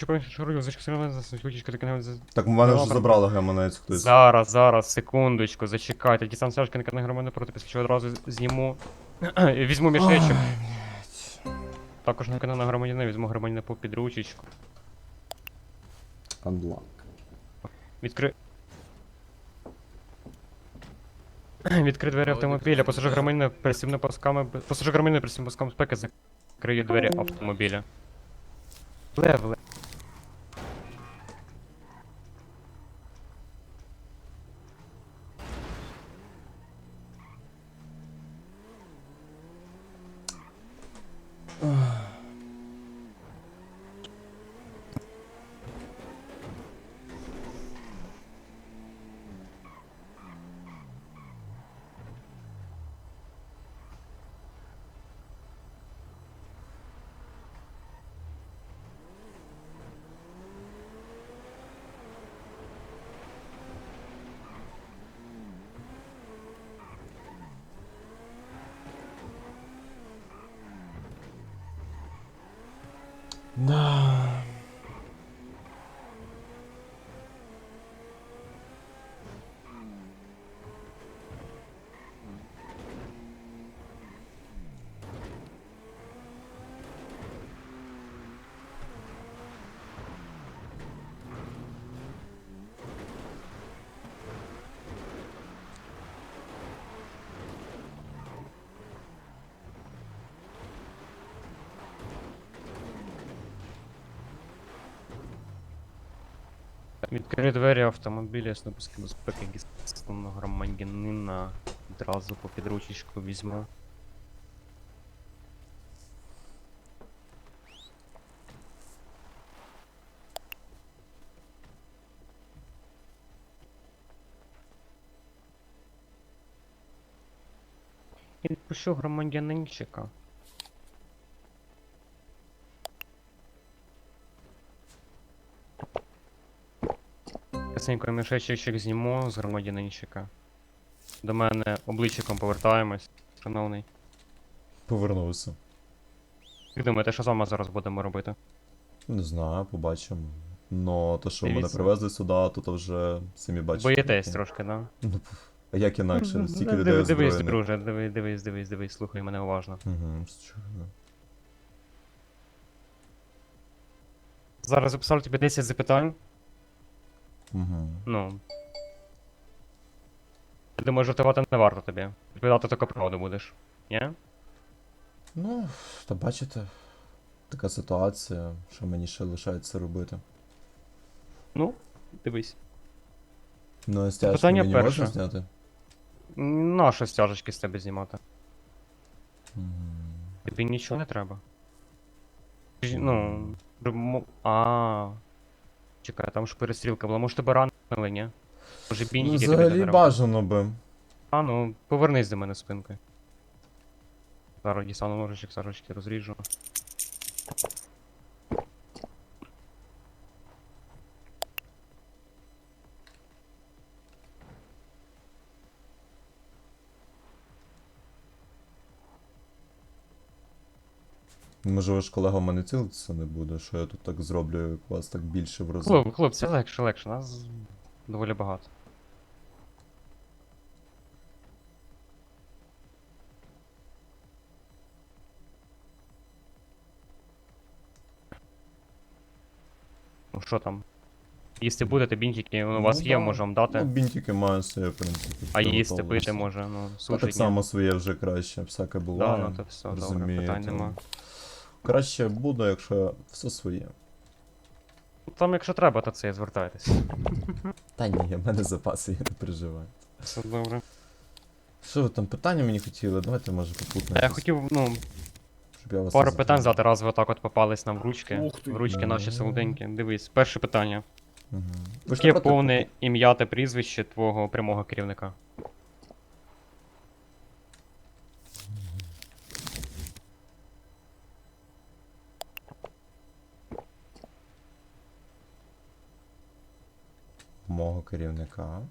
хочу не. Так, у мене вже забрали гаманець хтось. Зараз, зараз, секундочку, зачекайте. Дістану стяжки на громади проти, після чого одразу зніму. Візьму мішечок. Також на канал громадянина, візьму громадянина по підручечку. Unlock. Відкри... Відкрий двері автомобіля, пасажир громадянина присібне пасками... Пасажир громадянина присібне пасками спеки закриє двері автомобіля. Лев, No. Да. Відкрий двері автомобіля, ясно паски безпеки основного громадянина. Одразу по підручечку візьму. І відпущу громадянинчика. Красенько мішечок зніму з громадянинчика. До мене обличчиком повертаємось, шановний. Повернувся. Як думаєте, що з вами зараз будемо робити? Не знаю, побачимо. Но то, що мене привезли сюди, то, то вже самі бачите. Боїтесь трошки, да? Ну, пф, а як інакше? Стільки людей диви- Дивись, озброєних. друже, дивись, дивись, дивись, дивись, слухай мене уважно. Угу, що? Зараз записав тобі 10 запитань. Угу. Ну. Я думаю, жартувати не варто тобі. Відповідати тільки правду будеш. Ні? Ну, та бачите, така ситуація, що мені ще лишається робити. Ну, дивись. Ну, а стяжки Питання мені можна перше. зняти? М, Нащо стяжечки з тебе знімати? Мгм. Тобі нічого не треба. Ж- Ну. мо- А. Чекай, там ж перестрілка була. Може тебе ранили, ні? Може Ну, бінтики взагалі бажано би. А, ну, повернись до мене спинкою. Зараз дістану ножичок, сарочки розріжу. Можливо ж колега в мене цілитися не буде, що я тут так зроблю, як вас так більше в рази. Хлоп, хлопці, легше, легше, нас доволі багато. Ну що там? Їсти будете, бінтики, у вас Ну, є, да. можу вам дати. Ну, бінтики маю своє, в принципі. а їсти пити може, ну, сушить. так само своє вже краще, всяке Да, ну то все, добре, питань нема. Краще буде, якщо все своє. Там, якщо треба, то це звертайтесь. Та ні, в мене запаси, я не переживаю. Все добре. Що ви там питання мені хотіли? Давайте може попутно. Я якось, хотів, ну, щоб я вас пару не питань задати, раз ви так от попались нам в ручки. Ух ти. В ручки наші Ну. солоденькі. Дивись, перше питання. Мгм. Ви ж не Яке проти повне ім'я та прізвище твого прямого керівника? мого керівника.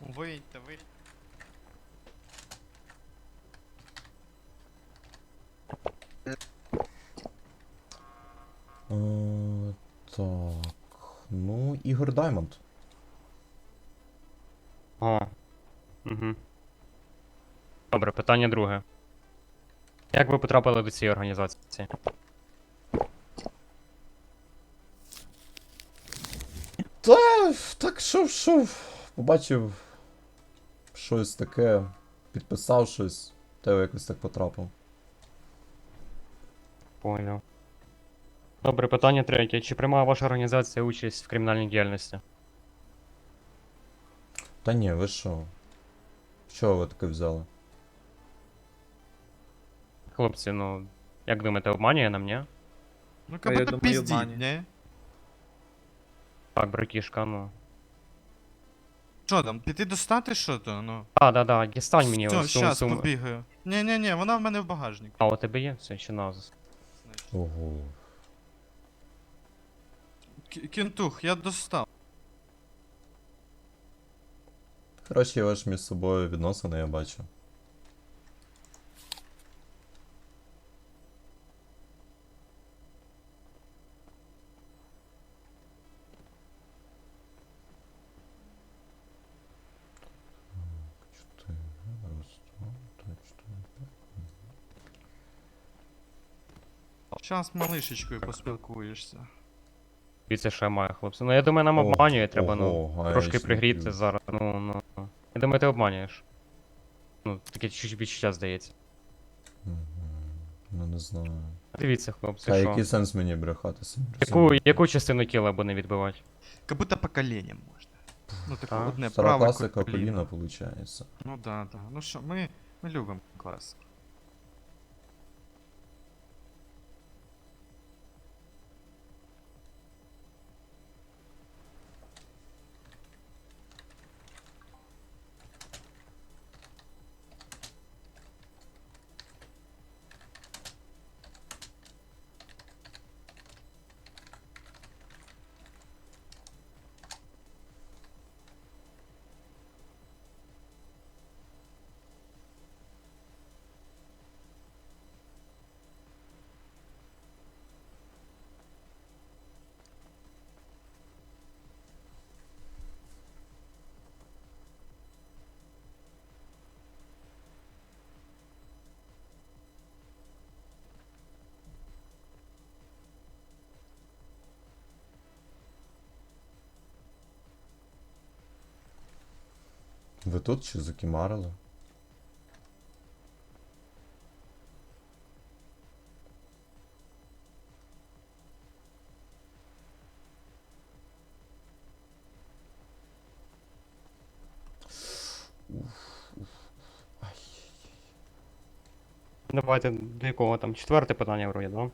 Вийдьте, вийдьте. О, так. Ну, Ігор Даймонд. А. Угу. Добре, питання друге. Як ви потрапили до цієї організації? Так шов, шов. Побачив щось таке, підписав щось, та якось так потрапив. Понял. Добре, питання третє. Чи приймає ваша організація участь в кримінальній діяльності? Та ні, ви що? Що ви таке взяли? Хлопці, ну, як думаєте, обманює нам, ні? Ну, как пиздить, не? Так, братішка, ну. Що там, піти достати що то? Ну. А, да, да, дістань мені Все, ось цю щас суму. побігаю. Ні-ні-ні, вона в мене в багажнику. А, у тебе є? Все, ще назис. Ого. К- Кентух, я достав. Хороші ваш між собою відносини, я бачу. Щас малишечкою поспілкуєшся. Дивіться, що я маю, хлопці. Ну, я думаю, нам обманює, треба, ну, ого, а трошки ще пригріти зараз. Ну, ну. ну. Я думаю, ти обманюєш. Ну, таке чуть відчуття здається. Ну не знаю. Дивіться, хлопці, що. який сенс мені брехати самі? Яку, яку частину тіла буде відбивати? Как будто поколінням можна. Ну, таке Так. одне Стара праве класика коліно. коліна, виходить. Ну да, да. Ну що, ми, ми любимо класику. Ви тут чи закімарили? Давайте до якого там четверте питання вроді, да? Угу.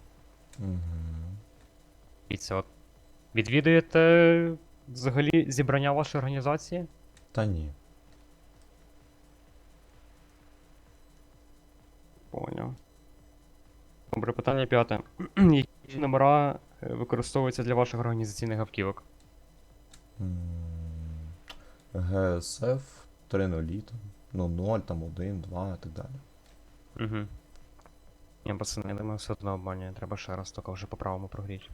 Дивіться, от. Відвідуєте взагалі зібрання вашої організації? Та ні. Поняв. Добре, питання п'яте. Які номера е, використовуються для ваших організаційних автівок? ГСФ 3.0 там. Ну 0, там 1, 2 і так далі. Угу. Ні, пацани, я думаю, все одно обманює. Треба ще раз тільки вже по правому прогріти.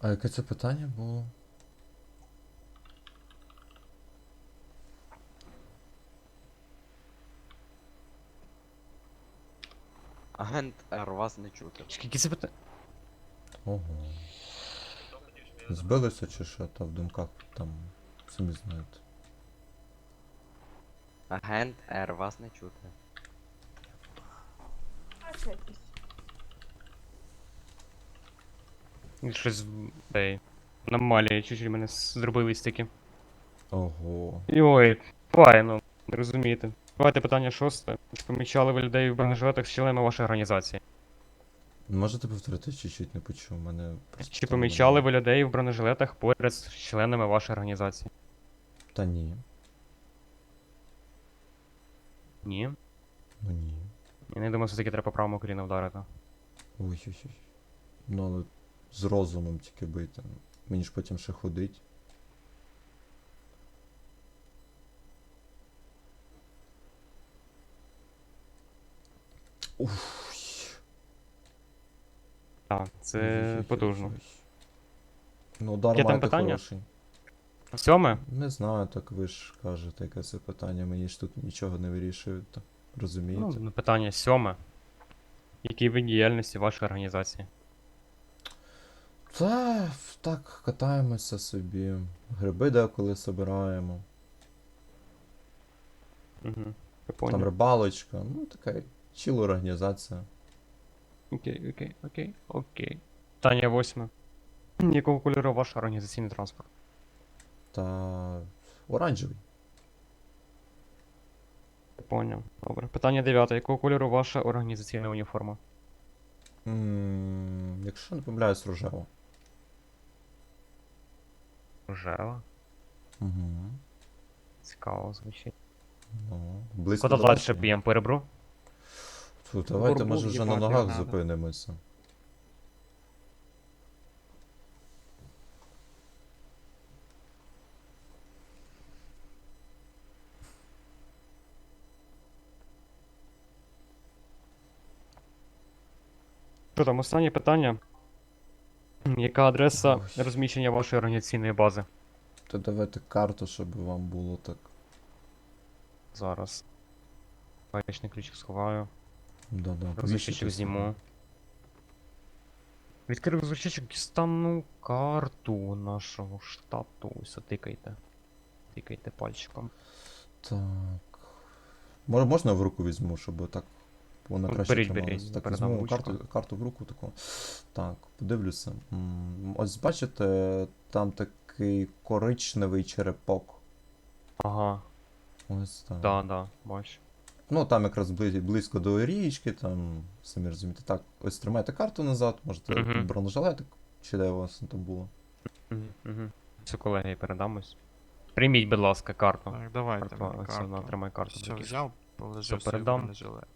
А яке це питання було? Агент Р, вас не чути. Скільки це питання? Ого. Збилися чи що, та в думках там самі знаєте. Агент Р, вас не чути. Щось. Ей. Аномалії, чуть-чуть мене зробили стики. Ого. І ой, ну, не розумієте. Давайте питання шосте. Чи помічали ви людей в бронежилетах з членами вашої організації? Можете повторити чуть-чуть не почув мене. просто Чи помічали ви людей в бронежилетах поряд з членами вашої організації? Та ні. Ні. Ну ні. Я не думаю, все-таки треба по правому коліну вдарити. Ой-ой-ой. Ну але з розумом тільки бити. Мені ж потім ще ходить. Уф. Так, це потужно. Ну, удар Яке там питання? хороший. Сьоме? Не знаю, так ви ж кажете, яке це питання, мені ж тут нічого не вирішують. Розумієте? Ну, питання сьоме. Який вид діяльності вашої організації? Та так, катаємося собі. Гриби деколи собираємо. Угу. Я Там рибалочка, ну така чіл організація. Окей, окей, окей, окей. Питання восьме. Якого кольору ваш організаційний транспорт? Та оранжевий. Я Поняв. Добре. Питання дев'яте. Якого кольору ваша організаційна уніформа? м якщо не помиляюсь, рожево. Рожева. Угу. Цікаво звучить. Ну, близько далі вашого. б'ємо перебру? Фу, давайте, Горбук може, вже на ногах надо. зупинимося. Що там, останнє питання? Яка адреса Ой. розміщення вашої організаційної бази? То давайте карту, щоб вам було так. Зараз. Паячний ключик сховаю. Да-да, Розвищичок зніму. Відкрив розвищичок, дістану карту нашого штату. Ось, тикайте. Тикайте пальчиком. Так. Можна в руку візьму, щоб так вона краще беріть, беріть, Так, візьму карту, карту в руку таку. Так, подивлюся. Ось бачите, там такий коричневий черепок. Ага, Ось так. да, да, бачу. Ну, там якраз близько до річки, там, самі розумієте. Так, ось тримайте карту назад, можете Мгм. тут бронежилетик, чи де у вас там було. Угу, угу. Все, колеги, передамось. Прийміть, будь ласка, карту. Так, давайте Карту, мені ось карту. вона, тримай карту. Все, взяв, положив Все, передам. бронежилет.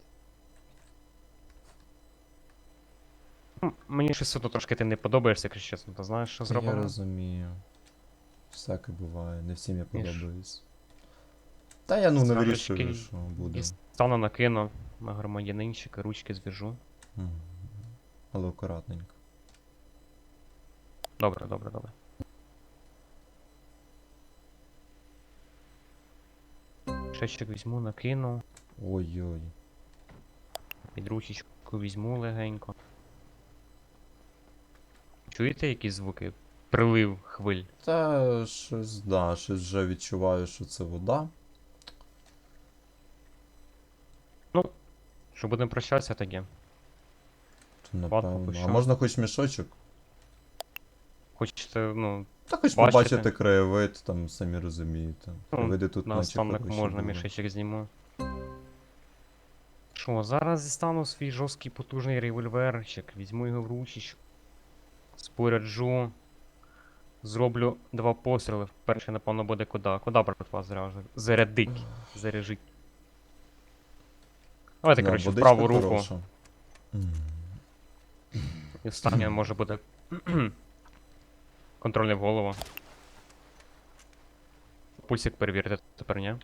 Мені щось одно трошки ти не подобаєшся, якщо чесно, то знаєш, що Та Я розумію. Всяке буває, не всім я подобаюсь. Та я ну не вирішую, що буде. І стану накину на громадянинчика, ручки зв'яжу. Але акуратненько. Добре, добре, добре. Шечик візьму, накину, Ой-ой. під ручечку візьму легенько. Чуєте якісь звуки? Прилив хвиль. Та щось, да, щось вже відчуваю, що це вода. Ну, Що будемо прощатися таке? То напевно. поки А що. можна хоч мішочок? Хочете, ну, Та хоч Бачите? побачити краєвид, там самі розумієте. Ну, Краєвиди тут на наче останок хороші можна були. мішечок зніму. Що, зараз дістану свій жорсткий потужний револьверчик, візьму його в ручечку, споряджу, зроблю два постріли. Перший, напевно, буде куди. Куди, братва, зразу? Зарядить. Заряжить. Давайте, Да, коротше, в праву руку. І останнє може буде. Контрольний в голову. Пульсик перевірте тепер, ні?